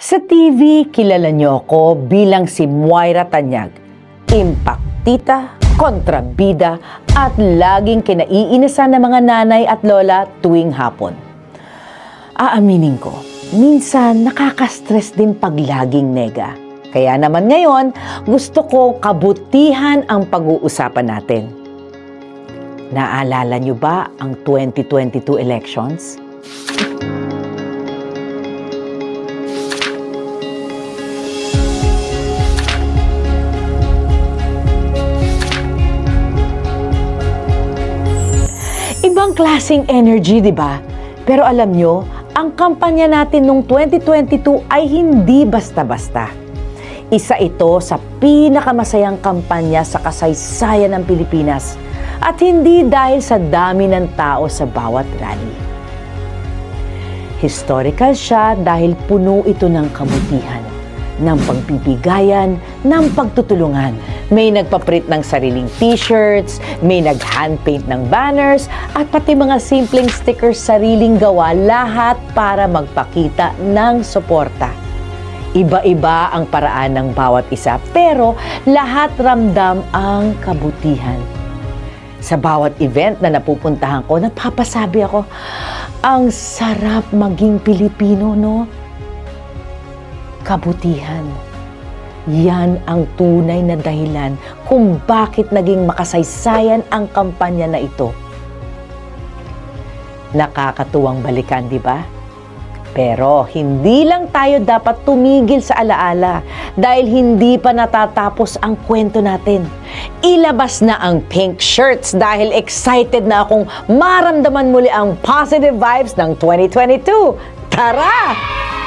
Sa TV, kilala niyo ako bilang si Moira Tanyag. Impaktita, kontrabida, at laging kinaiinisan ng mga nanay at lola tuwing hapon. Aaminin ko, minsan nakaka-stress din pag laging nega. Kaya naman ngayon, gusto ko kabutihan ang pag-uusapan natin. Naalala niyo ba ang 2022 elections? Ibang klaseng energy, di ba? Pero alam nyo, ang kampanya natin noong 2022 ay hindi basta-basta. Isa ito sa pinakamasayang kampanya sa kasaysayan ng Pilipinas at hindi dahil sa dami ng tao sa bawat rally. Historical siya dahil puno ito ng kabutihan, ng pagbibigayan, ng pagtutulungan. May nagpaprint ng sariling t-shirts, may nag-handpaint ng banners, at pati mga simpleng stickers sariling gawa, lahat para magpakita ng suporta. Iba-iba ang paraan ng bawat isa, pero lahat ramdam ang kabutihan. Sa bawat event na napupuntahan ko, napapasabi ako, ang sarap maging Pilipino, no? Kabutihan. Yan ang tunay na dahilan kung bakit naging makasaysayan ang kampanya na ito. Nakakatuwang balikan, di ba? Pero hindi lang tayo dapat tumigil sa alaala dahil hindi pa natatapos ang kwento natin. Ilabas na ang pink shirts dahil excited na akong maramdaman muli ang positive vibes ng 2022. Tara!